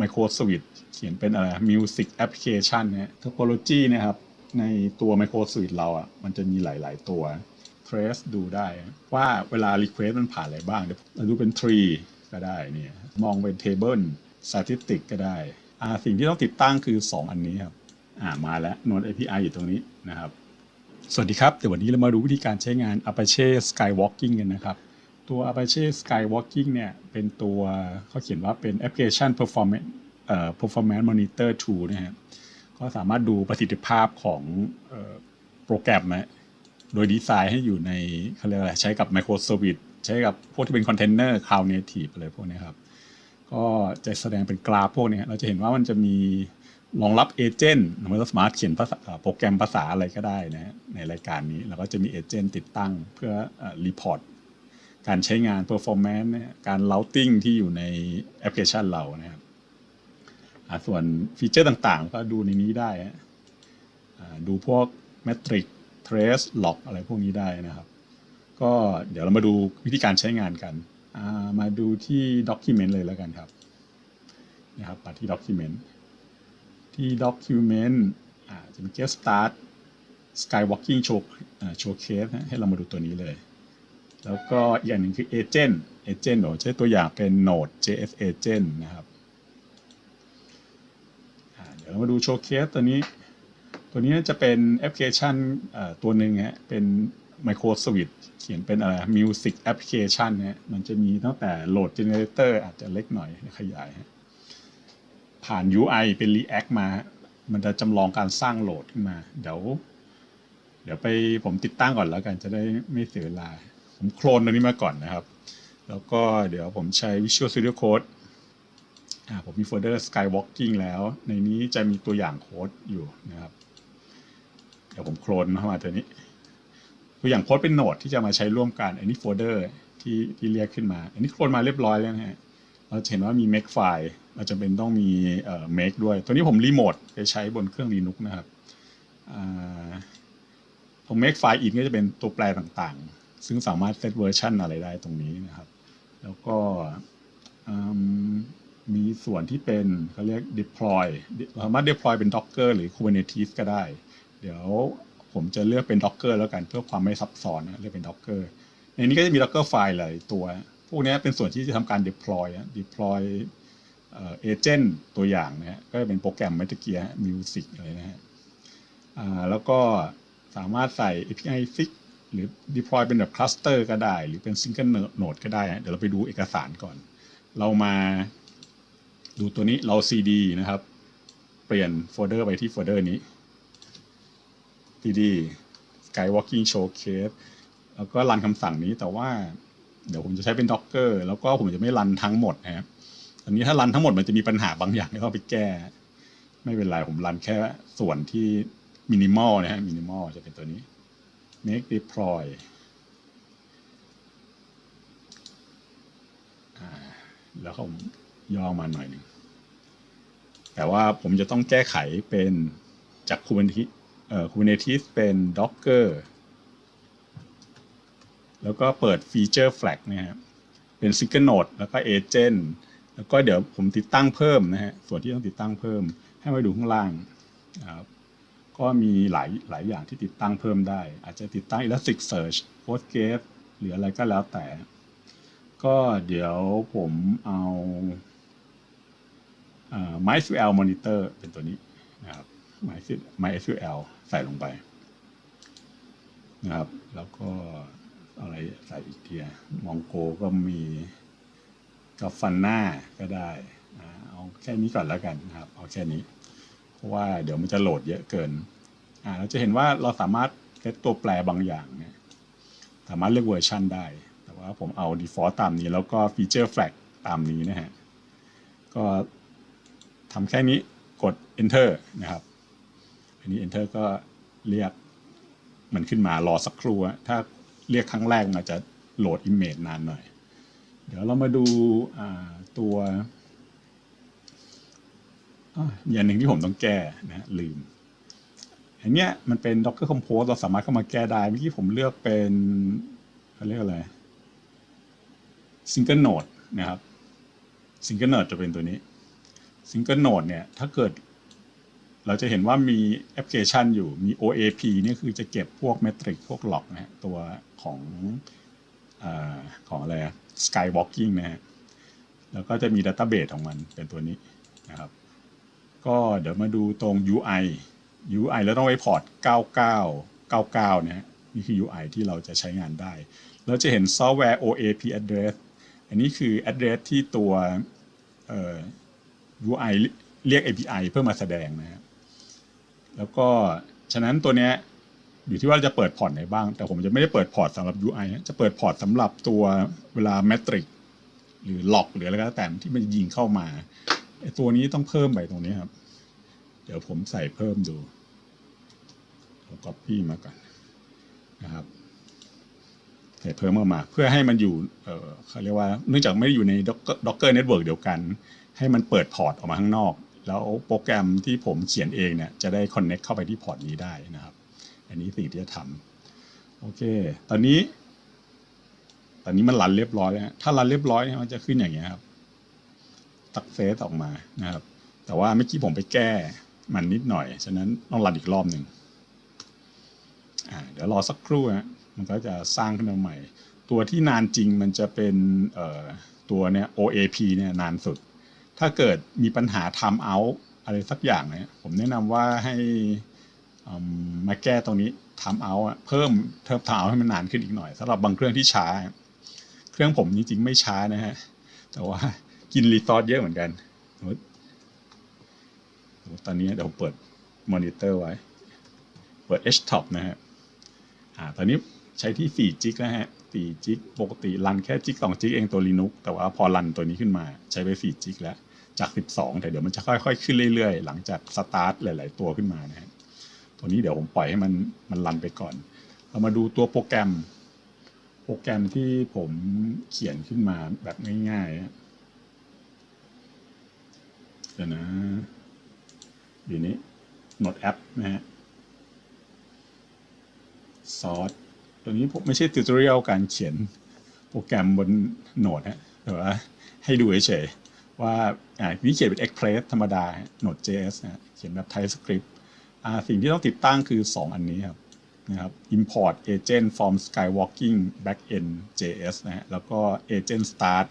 Microsoft เขียนเป็นอะไร Music Application เนี่ย Topology นะครับ ในตัว Microsoft เราอะ มันจะมีหลาย ๆ ตัว trace ดูได้ว่าเวลา request มันผ่านอะไรบ้างเดี๋ยวดูเป็น tree ก็ได้เนี่ย มองเป็น table statistic ก็ได้อ่าสิ่งที่ต้องติดตั้งคือ 2 อันนี้ครับอ่ามาแล้ว Node API อยู่ตรงนี้นะครับ สวัสดีครับ เดี๋ยววันนี้เรามาดูวิธีการใช้งาน Apache Skywalking กันนะครับ ตัว Apache Skywalking เนี่ยเป็นตัวเขาเขียนว่าเป็น Application Performance เอ่อ Performance Monitor Tool นะฮะก็สามารถดูประสิทธิภาพของโปรแกรมนะโดยดีไซน์ให้อยู่ในเขาเรียกอะไรใช้กับ Microservice ใช้กับพวกที่เป็นคอนเทนเนอร์ Cloud Native อะไรพวกนี้ครับ ก็จะแสดงเป็นกราฟพวกนี้เราจะเห็นว่ามันจะมีรองรับเอเจนต์เราสมารถเขียนภาษาโปรแกรมภาษาอะไรก็ได้นะในรายการนี้ แล้วก็จะมีเอเจนต์ติดตั้งเพื่อรีพอร์ต การใช้งาน performance การ routing ที่อยู่ในแอปพลิเคชันเรานะครับส่วนฟีเจอร์ต่างๆ ก็ดูในนี้ได้ ดูพวก metric trace log อะไรพวกนี้ได้นะครับ ก็เดี๋ยวเรามาดูวิธีการใช้งานกัน มาดูที่ document เลยแล้วกันครับนะครับมาที่ document ที่ document อ่าจะมี get start skywalking show อ่า showcase ให้เรามาดูตัวนี้เลย แล้วก็อีกอันหนึ่งคือ agent agent เดี๋ยวใช้ตัวอย่างเป็น node js agent นะครับเดี๋ยวเรามาดู showcase ตัวนี้ ตัวนี้จะเป็นแอปพลิเคชันตัวหนึ่งฮะเป็น Microsoft เขียนเป็นอะไร Music Application เนี่ยมันจะมีตั้งแต่ Load Generator อาจจะเล็กหน่อยขยายฮะผ่าน UI เป็น React มา มันจะจำลองการสร้างโหลดขึ้นมา เดี๋ยว เดี๋ยวไปผมติดตั้งก่อนแล้วกันจะได้ไม่เสียเวลา ผมโคลนตัวนี้มาก่อนนะครับ แล้วก็เดี๋ยวผมใช้ Visual Studio Code อ่าผมมีโฟลเดอร์ Skywalking แล้ว ในนี้จะมีตัวอย่างโค้ดอยู่นะครับ เดี๋ยวผมโคลนเข้ามาตัวนี้ ตัวอย่างโค้ดเป็นโนดที่จะมาใช้ร่วมกันอันนี้โฟลเดอร์ที่ที่เรียกขึ้นมา อันนี้โคลนมาเรียบร้อยแล้วนะฮะเราเห็นว่ามี make file เราจะเป็นต้องมีเอ่อ make ด้วย ตัวนี้ผมรีโมทไปใช้บนเครื่อง Linux นะครับอ่าผม make file in ก็จะเป็นตัวแปรต่างๆ ซึ่งสามารถเซตเวอร์ชันอะไรได้ตรงนี้นะครับ แล้วก็มีส่วนที่เป็นเขาเรียก deploy สามารถ deploy เป็น docker หรือ kubernetes ก็ได้ เดี๋ยวผมจะเลือกเป็น docker แล้วกันเพื่อความไม่ซับซ้อนนะเลือกเป็น docker ในนี้ก็จะมี docker file หลายตัว พวกนี้เป็นส่วนที่จะทำการ deploy deploy เอ่อ agent ตัวอย่างนะฮะก็จะเป็นโปรแกรมเมื่อกี้ฮะ music อะไรนะฮะแล้วก็สามารถใส่ API fix หรือ deploy เป็นแบบ cluster ก็ได้ หรือเป็น single node ก็ได้ เดี๋ยวเราไปดูเอกสารก่อน เรามาดูตัวนี้เรา cd นะครับ เปลี่ยนโฟลเดอร์ไปที่โฟลเดอร์นี้ cd skywalking showcase แล้วก็รันคำสั่งนี้แต่ว่าเดี๋ยวผมจะใช้เป็น docker แล้วก็ผมจะไม่รันทั้งหมดนะครับอันนี้ถ้ารันทั้งหมดมันจะมีปัญหาบางอย่างที่ต้องไปแก้ ไม่เป็นไรผมรันแค่ส่วนที่ minimal นะฮะ minimal จะเป็นตัวนี้ make deploy แล้วผมย่อมาหน่อยหนึ่ง แต่ว่าผมจะต้องแก้ไขเป็นจาก Kubernetes เอ่อ Kubernetes เป็น Docker แล้วก็เปิด Feature Flag นะครับเป็น Single Node แล้วก็ Agent แล้วก็เดี๋ยวผมติดตั้งเพิ่มนะฮะ ส่วนที่ต้องติดตั้งเพิ่มให้มาดูข้างล่าง ก็มีหลายหลายอย่างที่ติดตั้งเพิ่มได้ อาจจะติดตั้ง Elasticsearch Postgres หรืออะไรก็แล้วแต่ ก็เดี๋ยวผมเอา MySQL Monitor เป็นตัวนี้นะครับ MySQL MySQL ใส่ลงไปนะครับ แล้วก็อะไรใส่อีกทีมองโกก็มีกับฟันหน้าก็ได้ เอาแค่นี้ก่อนแล้วกันนะครับ เอาแค่นี้ เพราะว่าเดี๋ยวมันจะโหลดเยอะเกินอ่าเราจะเห็นว่าเราสามารถเซตตัวแปรบางอย่างเนี่ยสามารถเลือกเวอร์ชันได้ แต่ว่าผมเอา default ตามนี้ แล้วก็ feature flag ตามนี้นะฮะ ก็ทำแค่นี้กด enter นะครับ อันนี้ enter ก็เรียกมันขึ้นมารอสักครู่ถ้าเรียกครั้งแรกมันจะโหลด image นานหน่อย เดี๋ยวเรามาดูตัว อย่างหนึ่งที่ผมต้องแก้นะลืมอันเนี้ยมันเป็น Docker Compose เราสามารถเข้ามาแก้ได้เมื่อกี้ผมเลือกเป็นเขาเรียกอะไร Single Node นะครับ Single Node จะเป็นตัวนี้ซิงเกิลโนดเนี่ย ถ้าเกิด เราจะเห็นว่ามีแอปพลิเคชันอยู่มี OAP นี่คือจะเก็บพวกเมทริกพวกหลอกนะฮะตัวของอของอะไรอะ Skywalking นะฮะแล้วก็จะมีดัต t ้ b เบ e ของมันเป็นตัวนี้นะครับ ก็เดี๋ยวมาดูตรง UI UI แล้วต้องไปพอร์ต 9999 นะฮะนี่คือ UI ที่เราจะใช้งานได้ เราจะเห็นซอฟต์แวร์ OAP address อันนี้คือ address ที่ตัว UI เรียก API เพื่อมาแสดงนะครับแล้วก็ฉะนั้นตัวเนี้ยอยู่ที่ว่าจะเปิดพอร์ตไหนบ้าง แต่ผมจะไม่ได้เปิดพอร์ตสำหรับ UI นะจะเปิดพอร์ตสำหรับตัวเวลา metric หรือ log หรืออะไรก็แล้วแต่ที่มันยิงเข้ามา ไอตัวนี้ต้องเพิ่มไปตรงนี้ครับ เดี๋ยวผมใส่เพิ่มดูเอา copy มาก่อนนะครับ ใส่เพิ่มเข้ามา เพื่อให้มันอยู่เออเขาเรียกว่า เนื่องจากไม่ได้อยู่ใน Docker Network เดียวกัน ให้มันเปิดพอร์ตออกมาข้างนอก แล้วโปรแกรมที่ผมเขียนเองเนี่ยจะได้ connect เข้าไปที่พอร์ตนี้ได้นะครับ อันนี้สิ่งที่จะทำโอเค ตอนนี้ ตอนนี้มันรันเรียบร้อยแล้ว ถ้ารันเรียบร้อยเนี่ยมันจะขึ้นอย่างเงี้ยครับ ตักเฟสออกมานะครับ แต่ว่าเมื่อกี้ผมไปแก้มันนิดหน่อย ฉะนั้นต้องรันอีกรอบหนึ่งเดี๋ยวรอสักครู่ฮะมันก็จะสร้างขึ้นมาใหม่ ตัวที่นานจริงมันจะเป็นตัวเนี้ย OAP เนี่ยนานสุด ถ้าเกิดมีปัญหา time out อะไรสักอย่างเนี่ยผมแนะนำว่าให้มาแก้ตรงนี้ time out เพิ่มเทิม time out ให้มันนานขึ้นอีกหน่อยสำหรับบางเครื่องที่ช้า เครื่องผมจริงๆไม่ช้านะฮะ แต่ว่า กินรีซอสเยอะเหมือนกันสมมติตอนนี้เดี๋ยวเปิดมอนิเตอร์ไว้ เปิด HTOP นะฮะอ่าตอนนี้ใช้ที่ 4 จิกนะฮะ 4 จิก ปกติรันแค่จิก 2 จิกเองตัว Linux แต่ว่าพอรันตัวนี้ขึ้นมาใช้ไป 4 จิกแล้ว จาก 12 แต่เดี๋ยวมันจะค่อยๆ ขึ้นเรื่อยๆ หลังจากสตาร์ทหลายๆ ตัวขึ้นมานะฮะ ตัวนี้เดี๋ยวผมปล่อยให้มันมันรันไปก่อน เรามาดูตัวโปรแกรม โปรแกรมที่ผมเขียนขึ้นมาแบบง่ายๆนะ เดี๋ยวนะเดี๋ยวนี้ Node App นะฮะซอสตัวนี้ผมไม่ใช่ติวตอเรียลการเขียนโปรแกรมบนโนดนะแต่ว่าให้ดูเฉยๆว่าอ่านี่เขียนเป็น Express ธรรมดา Node.js นะเขียนแบบ TypeScript อ่าสิ่งที่ต้องติดตั้งคือ 2 อันนี้ครับนะครับ import agent from skywalking backend js นะฮะแล้วก็ agent start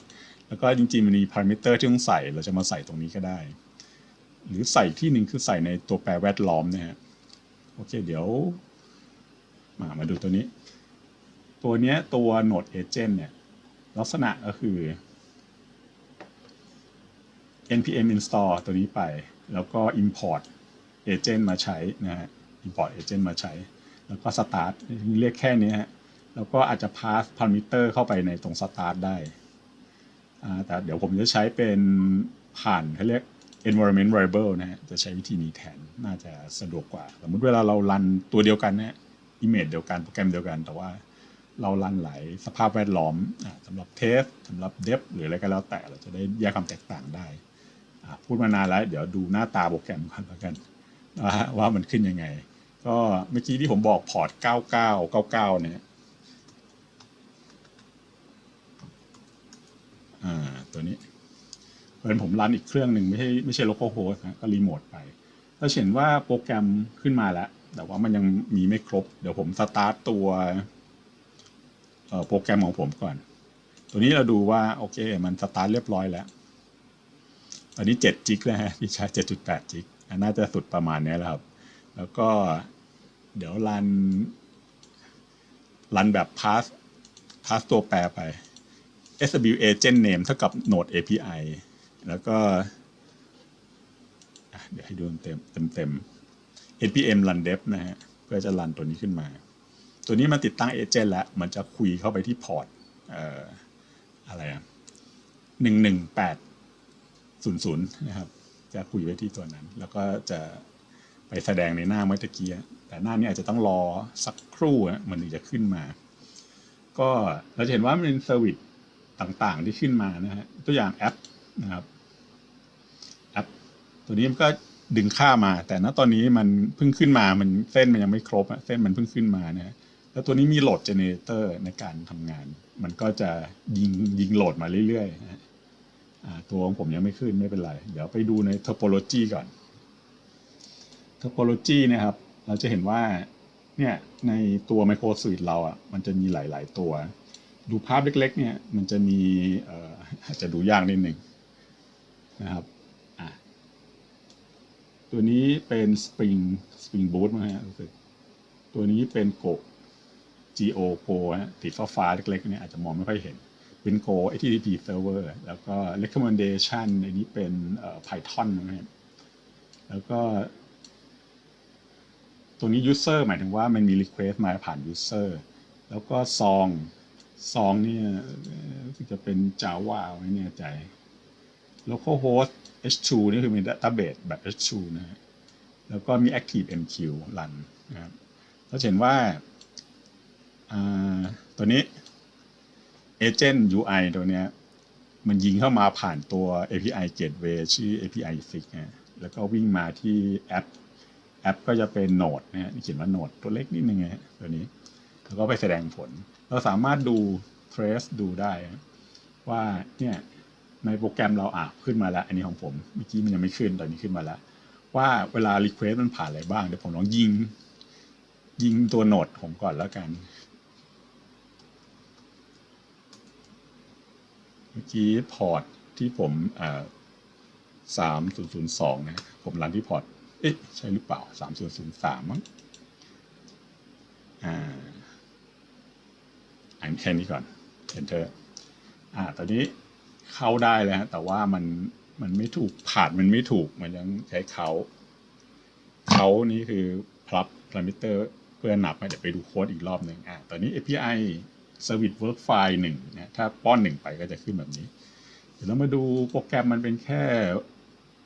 แล้วก็จริงๆมันมี parameter ที่ต้องใส่ เราจะมาใส่ตรงนี้ก็ได้ หรือใส่ที่หนึ่งคือใส่ในตัวแปรแวดล้อมนะฮะ โอเค เดี๋ยว มา มาดูตัวนี้ ตัวเนี้ยตัว Node Agent เนี่ย ลักษณะก็คือ npm install ตัวนี้ไป แล้วก็ import agent มาใช้นะฮะ import agent มาใช้ แล้วก็ start เรียกแค่นี้ฮะ แล้วก็อาจจะ pass parameter เข้าไปในตรง start ได้ แต่เดี๋ยวผมจะใช้เป็นผ่านเขาเรียก environment variable นะฮะจะใช้วิธีนี้แทนน่าจะสะดวกกว่า สมมติเวลาเรารันตัวเดียวกันเนี่ยอิมเมจเดียวกันโปรแกรมเดียวกัน แต่ว่าเรารันหลายสภาพแวดล้อมสำหรับเทสสำหรับเดฟหรืออะไรก็แล้วแต่เราจะได้แยกความแตกต่างได้ พูดมานานแล้วเดี๋ยวดูหน้าตาโปรแกรมก่อนแล้วกันว่ามันขึ้นยังไง ก็เมื่อกี้ที่ผมบอกพอร์ต 9999 เนี่ย อ่า ตัวนี้ เพราะฉะนั้นผมรันอีกเครื่องหนึ่งไม่ใช่ไม่ใช่ local host นะก็รีโมทไปเราเห็นว่าโปรแกรมขึ้นมาแล้ว แต่ว่ามันยังมีไม่ครบ เดี๋ยวผมสตาร์ตตัวโปรแกรมของผมก่อน ตัวนี้เราดูว่า โอเค มันสตาร์ทเรียบร้อยแล้วตอนนี้7จิกแล้วฮะที่ใช้7.8จิกอันน่าจะสุดประมาณนี้แล้วครับ แล้วก็เดี๋ยวรันรันแบบ pass pass ตัวแปรไป SW agent name เท่ากับ node API แล้วก็เดี๋ยวให้ดูเต็มเต็มเต็ม npm run dev นะฮะ เพื่อจะรันตัวนี้ขึ้นมา ตัวนี้มันติดตั้งเอเจนต์แล้ว มันจะคุยเข้าไปที่พอร์ตเอ่อะไรอะหนึ่งหนึ่งแปดศูนย์ศูนย์นะครับ จะคุยไว้ที่ตัวนั้น แล้วก็จะไปแสดงในหน้าเมื่อตะกี้แต่หน้านี้อาจจะต้องรอสักครู่นะมันถึงจะขึ้นมา ก็เราจะเห็นว่ามันเป็นเซอร์วิสต่างๆที่ขึ้นมานะฮะ ตัวอย่างแอป นะครับแอปตัวนี้มันก็ดึงค่ามา แต่ณตอนนี้มันเพิ่งขึ้นมามันเส้นมันยังไม่ครบอะเส้นมันเพิ่งขึ้นมานะแล้วตัวนี้มีโหลดเจเนเรเตอร์ในการทำงาน มันก็จะยิงยิงโหลดมาเรื่อยๆนะตัวของผมยังไม่ขึ้นไม่เป็นไร เดี๋ยวไปดูใน topology ก่อน topology นะครับ เราจะเห็นว่าเนี่ยในตัว micro suite เราอะมันจะมีหลาย ๆ ตัว ดูภาพเล็ก ๆ เนี่ยมันจะมีอาจจะดูยากนิดหนึ่ง นะครับตัวนี้เป็น spring spring boot มั้งฮะรู้สึกตัวนี้เป็น go go go ฮะติดฟ้าๆเล็กๆเนี่ยอาจจะมองไม่ค่อยเห็นเป็น Go HTTP server แล้วก็ recommendation อันนี้เป็น Python นะครับแล้วก็ตัวนี้ user หมายถึงว่ามันมี request มาผ่าน user แล้วก็ซองซองเนี่ยเอ่อรู้สึกจะเป็น Java ไม่แน่ใจ localhost h2 นี่คือเป็น database แบบ h2 นะฮะแล้วก็มี active mq run นะครับเราเห็นว่าตัวนี้ agent UI ตัวเนี้ยมันยิงเข้ามาผ่านตัว API gateway ชื่อ API 6นะแล้วก็วิ่งมาที่แอป แอปก็จะเป็นโนดนะฮะนี่เขียนว่าโนดตัวเล็กนิดนึงนะฮะตัวนี้ แล้วก็ไปแสดงผล เราสามารถดู trace ดูได้นะว่าเนี่ย ในโปรแกรมเราอะขึ้นมาแล้ว อันนี้ของผมเมื่อกี้มันยังไม่ขึ้นตอนนี้ขึ้นมาแล้ว ว่าเวลา request มันผ่านอะไรบ้าง เดี๋ยวผมลองยิง ยิงตัวโนดผมก่อนแล้วกัน เมื่อกี้พอร์ตที่ผมสามศูนย์ศูนย์สองนะผมรันที่พอร์ตเอ๊ะใช่หรือเปล่าสามศูนย์ศูนย์สามมั้งอ่าอ่านแค่นี้ก่อน enter อ่าตอนนี้ เข้าได้แล้วฮะแต่ว่ามันมันไม่ถูกผ่านมันไม่ถูกมันยังใช้เขาเขานี่คือ plus parameter เพื่อนับเดี๋ยวไปดูโค้ดอีกรอบหนึ่งอ่าตอนนี้ API service work file หนึ่งนะถ้าป้อนหนึ่งไปก็จะขึ้นแบบนี้ เดี๋ยวเรามาดูโปรแกรมมันเป็นแค่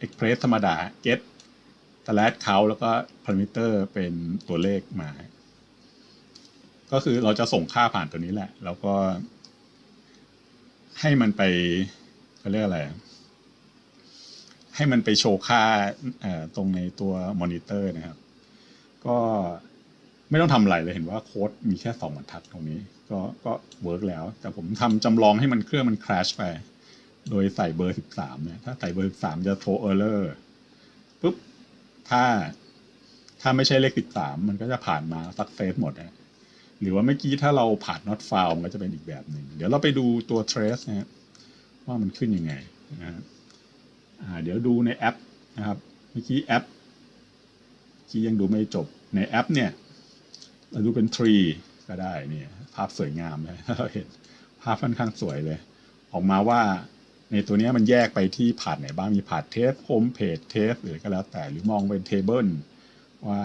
express ธรรมดา get slash count แล้วก็ parameter เป็นตัวเลขมา ก็คือเราจะส่งค่าผ่านตัวนี้แหละ แล้วก็ ให้มันไปเขาเรียกอะไร ให้มันไปโชว์ค่าตรงในตัวมอนิเตอร์นะครับ ก็ไม่ต้องทำอะไรเลยเห็นว่าโค้ดมีแค่สองบรรทัดตรงนี้ ก็ก็เวิร์กแล้ว แต่ผมทำจำลองให้มันเครื่องมันคราชไป โดยใส่เบอร์สิบสามเนี่ย ถ้าใส่เบอร์สิบสามจะโทรเออร์เลอร์ปุ๊บ ถ้าถ้าไม่ใช่เลขสิบสามมันก็จะผ่านมาสักเซสหมดนะ หรือว่าเมื่อกี้ถ้าเราผ่าน not found มันก็จะเป็นอีกแบบหนึ่งเดี๋ยวเราไปดูตัว trace นะฮะว่ามันขึ้นยังไงนะฮะเดี๋ยวดูในแอปนะครับเมื่อกี้แอปเมื่อกี้ยังดูไม่จบในแอปเนี่ยเราดูเป็น tree ก็ได้เนี่ยภาพสวยงามเลยเราเห็นภาพค่อนข้างสวยเลย ออกมาว่าในตัวนี้มันแยกไปที่ผ่านไหนบ้างมีผ่านเทสโฮมเพจเทสหรือก็แล้วแต่หรือมองเป็นเทเบิลว่า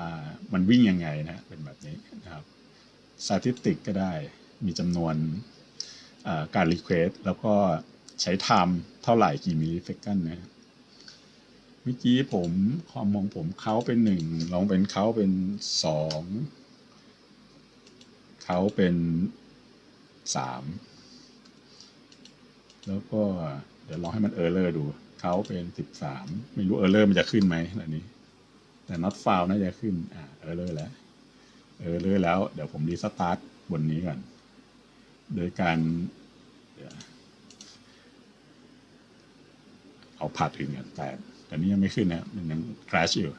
อ่ามันวิ่งยังไงนะเป็นแบบนี้นะครับ สถิติก็ได้ มีจำนวนการรีเควสแล้วก็ใช้ไทม์เท่าไหร่กี่มิลลิเซคันนะเมื่อกี้ผมความมองผมเขาเป็นหนึ่งลองเป็นเขาเป็นสองเขาเป็นสามแล้วก็เดี๋ยวลองให้มันเออร์เลอร์ดูเขาเป็นสิบสามไม่รู้เออร์เลอร์มันจะขึ้นไหมอันนี้ แต่ not found น่าจะขึ้นอ่าเออร์เลอร์แล้ว เออร์เลอแล้ว เดี๋ยวผมรีสตาร์ทบนนี้ก่อน โดยการ เอาพาดอื่นก่อนแต่แต่นี้ยังไม่ขึ้นนะ มันยัง crash อยู่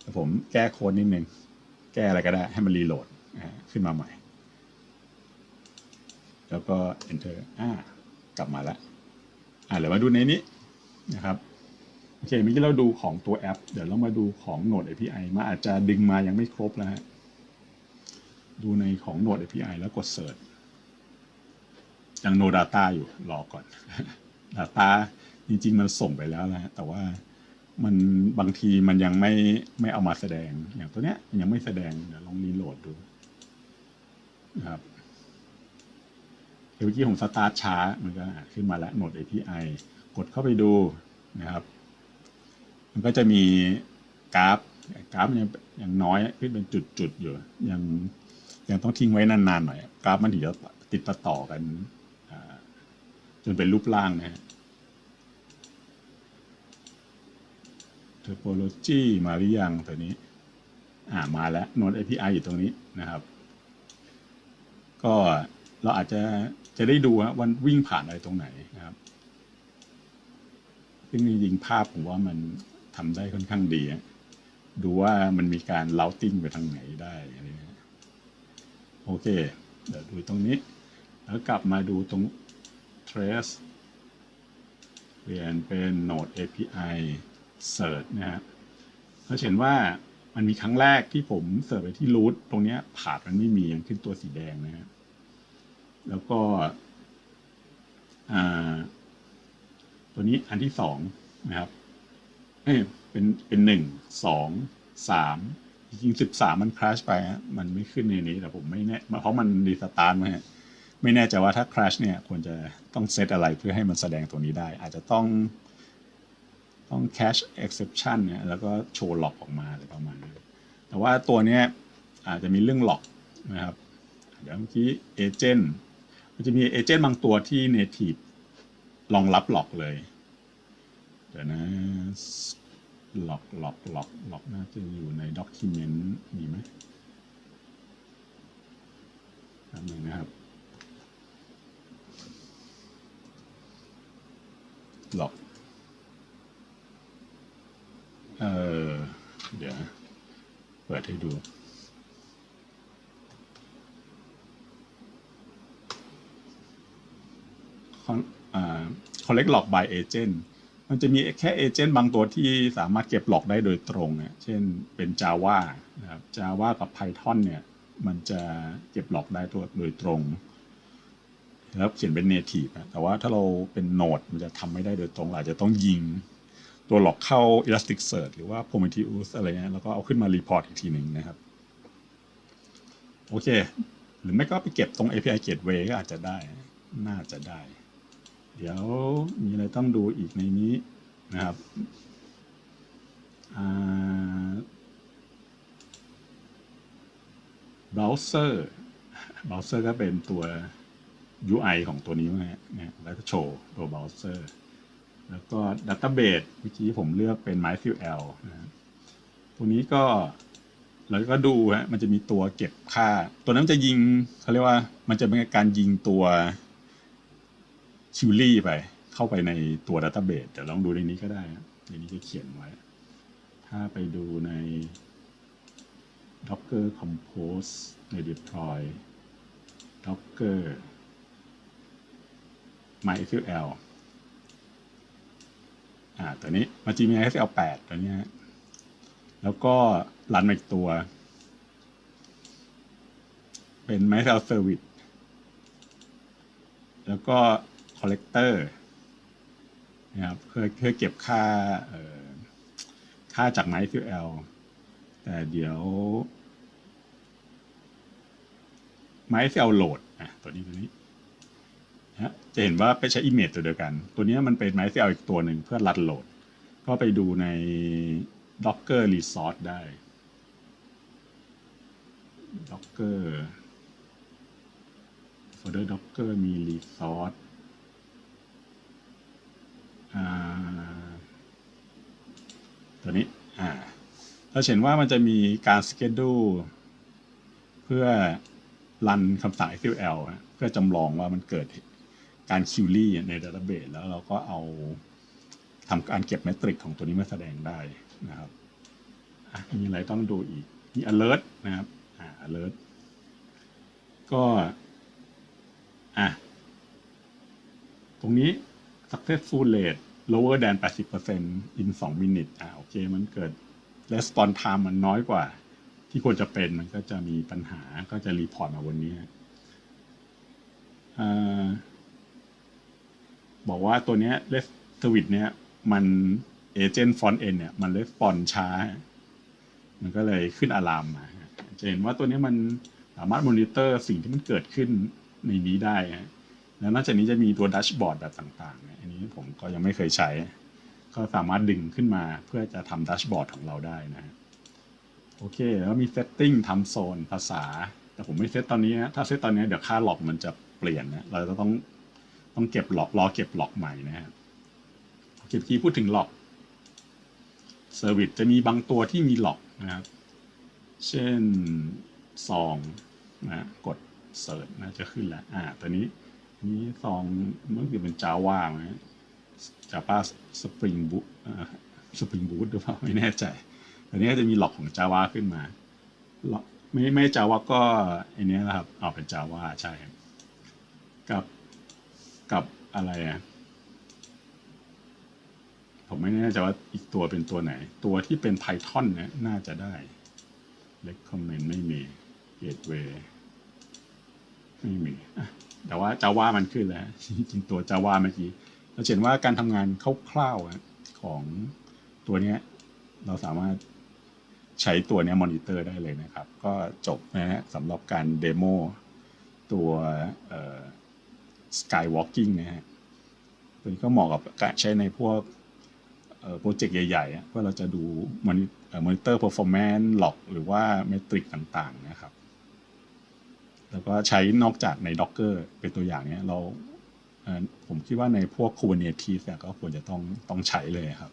แต่ผมแก้โค้ดนิดนึง แก้อะไรก็ได้ ให้มันรีโหลดขึ้นมาใหม่ แล้วก็ enter อ่ากลับมาแล้ว อ่าเดี๋ยวมาดูในนี้นะครับโอเคเมื่อกี้เราดูของตัวแอป เดี๋ยวเรามาดูของ Node API มาอาจจะดึงมายังไม่ครบแล้วฮะ ดูในของ Node API แล้วกด Search ยัง No Data อยู่รอก่อน Data จริง ๆ มันส่งไปแล้วนะฮะแต่ว่ามันบางทีมันยังไม่ไม่เอามาแสดง อย่างตัวเนี้ยยังไม่แสดง เดี๋ยวลองรีโหลดดูนะครับเดี๋ยวเมื่อกี้ผมสตาร์ทช้า มันก็ขึ้นมาแล้ว Node API กดเข้าไปดูนะครับ มันก็จะมีกราฟ กราฟมันยังยังน้อยขึ้นเป็นจุดๆอยู่ยัง ยังต้องทิ้งไว้นานๆหน่อยกราฟมันถึงจะติดประต่อกันจนเป็นรูปร่างนะฮะ topology มาหรือยังตัวนี้ อ่ามาแล้ว Node API อยู่ตรงนี้นะครับ ก็เราอาจจะจะได้ดูว่าวันวิ่งผ่านอะไรตรงไหนนะครับซึ่งจริงๆภาพผมว่ามันทำได้ค่อนข้างดี ดูว่ามันมีการ routing ไปทางไหนได้อะไรเงี้ย โอเค เดี๋ยวดูตรงนี้ แล้วกลับมาดูตรง trace เปลี่ยนเป็น node API search นะฮะเราเห็นว่ามันมีครั้งแรกที่ผมเสิร์ชไปที่ root ตรงเนี้ยผ่านมันไม่มีมันขึ้นตัวสีแดงนะฮะ แล้วก็อ่าตัวนี้อันที่สองนะครับเอ้ยเป็นเป็นหนึ่งสองสาม จริงสิบสามมันคราชไปฮะมันไม่ขึ้นในนี้แต่ผมไม่แน่เพราะมันรีสตาร์ทมาฮะไม่แน่ใจว่าถ้าคราชเนี่ยควรจะต้องเซตอะไรเพื่อให้มันแสดงตัวนี้ได้ อาจจะต้องต้อง cache exception เนี่ยแล้วก็โชว์ล็อกออกมาอะไรประมาณนั้แต่ว่าตัวเนี้ยอาจจะมีเรื่องล็อกนะครับเดี๋ยวเมื่อกี้เอเจนต์มันจะมีเอเจนต์บางตัวที่ native รองรับล็อกเลย เดี๋ยวนะ ล็อกล็อกล็อกล็อกน่าจะอยู่ในด็อกิเมนต์มีไหมแป๊บนึงนะครับล็อกเออเดี๋ยว เปิดให้ดูคอนเอ่อ collect log by agent มันจะมีแค่เอเจนต์บางตัวที่สามารถเก็บหลอกได้โดยตรงเนี่ยเช่นเป็น Java นะครับ Java กับ Python เนี่ย มันจะเก็บหลอกได้ตัวโดยตรง แล้วเขียนเป็น native นะแต่ว่าถ้าเราเป็น Node มันจะทำไม่ได้โดยตรงอาจจะต้องยิง ตัวหลอกเข้า Elasticsearch หรือว่า Prometheus อะไรเงี้ยแล้วก็เอาขึ้นมารีพอร์ตอีกทีหนึ่งนะครับ โอเค หรือไม่ก็ไปเก็บตรง API Gateway ก็อาจจะได้น่าจะได้ เดี๋ยวมีอะไรต้องดูอีกในนี้นะครับเบราว์เซอร์เบราว์เซอร์ก็เป็นตัว UI ของตัวนี้นะฮะแล้วก็โชว์ตัวเบราว์เซอร์แล้วก็ Database เมื่อกี้ผมเลือกเป็น MySQL นะตัวนี้ก็เราก็ดูฮะมันจะมีตัวเก็บค่า ตัวนั้นจะยิงเขาเรียกว่ามันจะเป็นการยิงตัว คิวลี่ไป เข้าไปในตัวดัตเตอร์เบสเดี๋ยวลองดูในนี้ก็ได้ในนี้จะเขียนไว้ ถ้าไปดูใน docker compose ใน deploy docker mysql อ่าตัวนี้มันจะมี mysql 8 ตัวนี้ แล้วก็รันมาอีกตัว เป็น mysql service แล้วก็ collector นะครับเพื่อเพื่อเก็บค่าค่าจาก MySQL แต่เดี๋ยว MySQL load อะตัวนี้ตัวนี้นะจะเห็นว่าไปใช้ image ตัวเดียวกัน ตัวนี้มันเป็น MySQL อีกตัวหนึ่งเพื่อรันโหลด ก็ไปดูใน Docker resource ได้ Docker folder Docker มี resource ตัวนี้ อ่า เราเห็นว่ามันจะมีการ schedule เพื่อรันคำสั่ง SQL เพื่อจำลองว่ามันเกิดการ query ใน database แล้วเราก็เอาทำการเก็บเมตริกของตัวนี้มาแสดงได้นะครับมีอะไรต้องดูอีก มี alert นะครับ อ่า alert ก็ อะ ตรงนี้ successful rate lower than 80% in 2 minute อ่าโอเค มันเกิด response time มันน้อยกว่า ที่ควรจะเป็นมันก็จะมีปัญหาก็จะรีพอร์ตมาวันนี้บอกว่าตัวเนี้ย rest service เนี้ยมัน agent front end เนี่ยมัน response ช้า มันก็เลยขึ้นอะลามมา จะเห็นว่าตัวนี้มันสามารถมอนิเตอร์สิ่งที่มันเกิดขึ้นในนี้ได้ แล้วนอกจากนี้จะมีตัวดัชบอร์ดแบบต่างๆ อันนี้ผมก็ยังไม่เคยใช้ ก็สามารถดึงขึ้นมาเพื่อจะทำดัชบอร์ดของเราได้นะโอเค แล้วมีเซตติ้งทำโซนภาษา แต่ผมไม่เซตตอนนี้นะถ้าเซตตอนนี้เดี๋ยวค่าล็อกมันจะเปลี่ยนนะเราจะต้องต้องเก็บล็อกรอเก็บล็อกใหม่นะฮะเก็บกี้พูดถึงล็อกเซอร์วิสจะมีบางตัวที่มีล็อกนะครับ เช่นซองนะกดเสิร์ชนะจะขึ้นแล้วอ่าตัวนี้นี้ซองมันคือเป็นจาว่าไหม Java Spring Boot อ่า Spring Boot หรือเปล่าไม่แน่ใจอันนี้ก็จะมีหลอกของ Java ขึ้นมาหลอกไม่ไม่ Java ก็อันนี้นะครับเอาเป็น Java ใช่กับกับอะไรอะผมไม่แน่ใจว่าอีกตัวเป็นตัวไหน ตัวที่เป็น Python เนี่ยน่าจะได้ recommend ไม่มี gateway ไม่มีแต่ว่า Java มันขึ้นแล้วจริงตัว Java เมื่อกี้ เราเห็นว่าการทำงานคร่าวๆของตัวเนี้ยเราสามารถใช้ตัวเนี้ยมอนิเตอร์ได้เลยนะครับ ก็จบนะฮะสำหรับการเดโมตัวเอ่อ Skywalking นะฮะตัวนี้ก็เหมาะกับการใช้ในพวกโปรเจกต์ใหญ่ๆเพื่อเราจะดูมอนิมอนิเตอร์ performance หลอกหรือว่าเมตริกต่างๆนะครับ แล้วก็ใช้นอกจากใน Docker เป็นตัวอย่างเนี้ยเรา ผมคิดว่าในพวก Kubernetes ก็ควรจะต้องต้องใช้เลยครับ